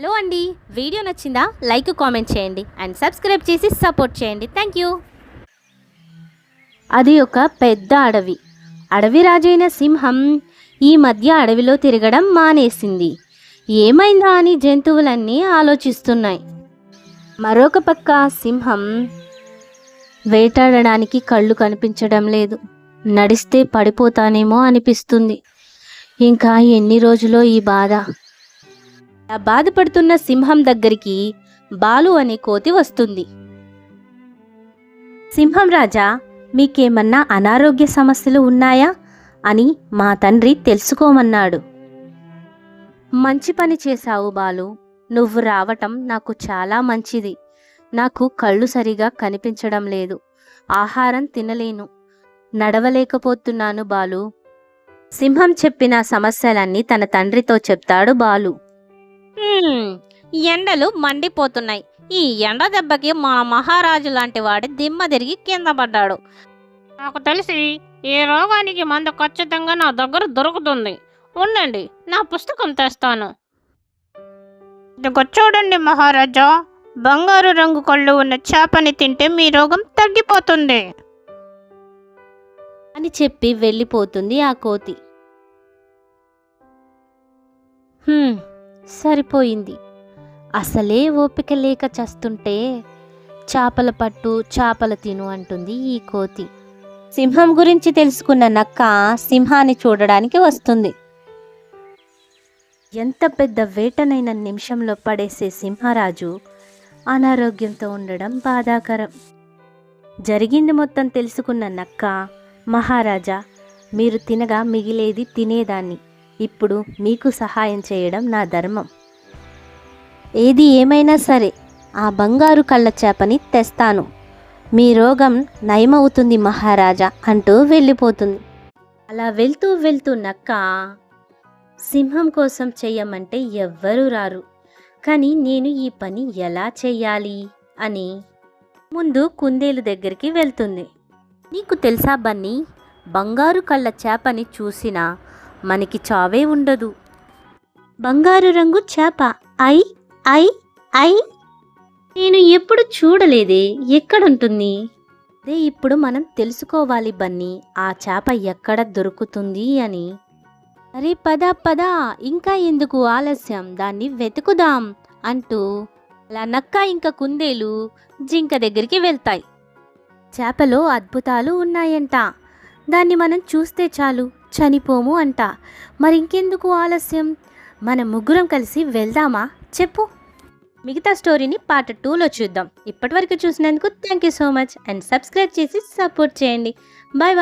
Hello అండి. Video నచ్చిందా? Like comment చేయండి. అండ్ సబ్స్క్రైబ్ చేసి సపోర్ట్ చేయండి. Thank you. అది ఒక పెద్ద అడవి. అడవి రాజైన సింహం ఈ మధ్య అడవిలో తిరగడం మానేసింది. ఏమైందా అని జంతువులన్నీ ఆలోచిస్తున్నాయి. మరొక పక్క సింహం వేటాడడానికి కళ్ళు కనిపించడం లేదు. నడిస్తే పడిపోతానేమో అనిపిస్తుంది. ఇంకా ఎన్ని రోజులో ఈ బాధ? అలా బాధపడుతున్న సింహం దగ్గరికి బాలు అనే కోతి వస్తుంది. సింహం రాజా మీకేమన్నా అనారోగ్య సమస్యలు ఉన్నాయా? అని మా తండ్రి తెలుసుకోమన్నాడు. మంచి పని చేశావు బాలు. నువ్వు రావటం నాకు చాలా మంచిది. నాకు కళ్ళు సరిగా కనిపించడం లేదు. ఆహారం తినలేను. నడవలేకపోతున్నాను బాలు. సింహం చెప్పిన సమస్యలన్నీ తన తండ్రితో చెప్తాడు బాలు. ఎండలు మండిపోతున్నాయి. ఈ ఎండ దెబ్బకి మా మహారాజు లాంటి వాడి దిమ్మ తిరిగి కింద పడ్డాడు. నాకు తెలిసి ఈ రోగానికి మందు ఖచ్చితంగా నా దగ్గర దొరుకుతుంది. ఉండండి నా పుస్తకం తెస్తాను. ఇదిగో చూడండి మహారాజా బంగారు రంగు కళ్ళు ఉన్న చేపని తింటే మీ రోగం తగ్గిపోతుంది. అని చెప్పి వెళ్ళిపోతుంది ఆ కోతి. హ్మ్, సరిపోయింది. అసలే ఓపిక లేక చస్తుంటే చేపల పట్టు చేపల తిను అంటుంది ఈ కోతి. సింహం గురించి తెలుసుకున్న నక్క సింహాన్ని చూడడానికి వస్తుంది. ఎంత పెద్ద వేటనైన నిమిషంలో పడేసే సింహరాజు అనారోగ్యంతో ఉండడం బాధాకరం. జరిగింది మొత్తం తెలుసుకున్న నక్క మహారాజా మీరు తినగా మిగిలేది తినేదాన్ని. ఇప్పుడు మీకు సహాయం చేయడం నా ధర్మం. ఏది ఏమైనా సరే ఆ బంగారు కళ్ళ చేపని తెస్తాను. మీ రోగం నయమవుతుంది మహారాజా అంటూ వెళ్ళిపోతుంది. అలా వెళ్తూ వెళ్తూ నక్క సింహం కోసం చెయ్యమంటే ఎవ్వరూ రారు. కానీ నేను ఈ పని ఎలా చెయ్యాలి? అని ముందు కుందేలు దగ్గరికి వెళ్తుంది. నీకు తెలుసా బన్నీ? బంగారు కళ్ళ చేపని చూసినా మనకి చావే ఉండదు. బంగారు రంగు చేప. ఐ ఐ ఐ. నేను ఎప్పుడు చూడలేదే. ఎక్కడుంటుంది? అదే ఇప్పుడు మనం తెలుసుకోవాలి బన్నీ. ఆ చేప ఎక్కడ దొరుకుతుంది అని. అరే పద పద. ఇంకా ఎందుకు ఆలస్యం? దాన్ని వెతుకుదాం అంటూ అలా నక్క ఇంకా కుందేలు జింక దగ్గరికి వెళ్తాయి. చేపలో అద్భుతాలు ఉన్నాయంట. దాన్ని మనం చూస్తే చాలు. చనిపోము అంట. మరి ఇంకెందుకు ఆలస్యం? మన ముగ్గురం కలిసి వెళ్దామా? చెప్పు. మిగతా స్టోరీని పార్ట్ టూలో చూద్దాం. ఇప్పటివరకు చూసినందుకు thank you so much and subscribe చేసి సపోర్ట్ చేయండి. Bye bye.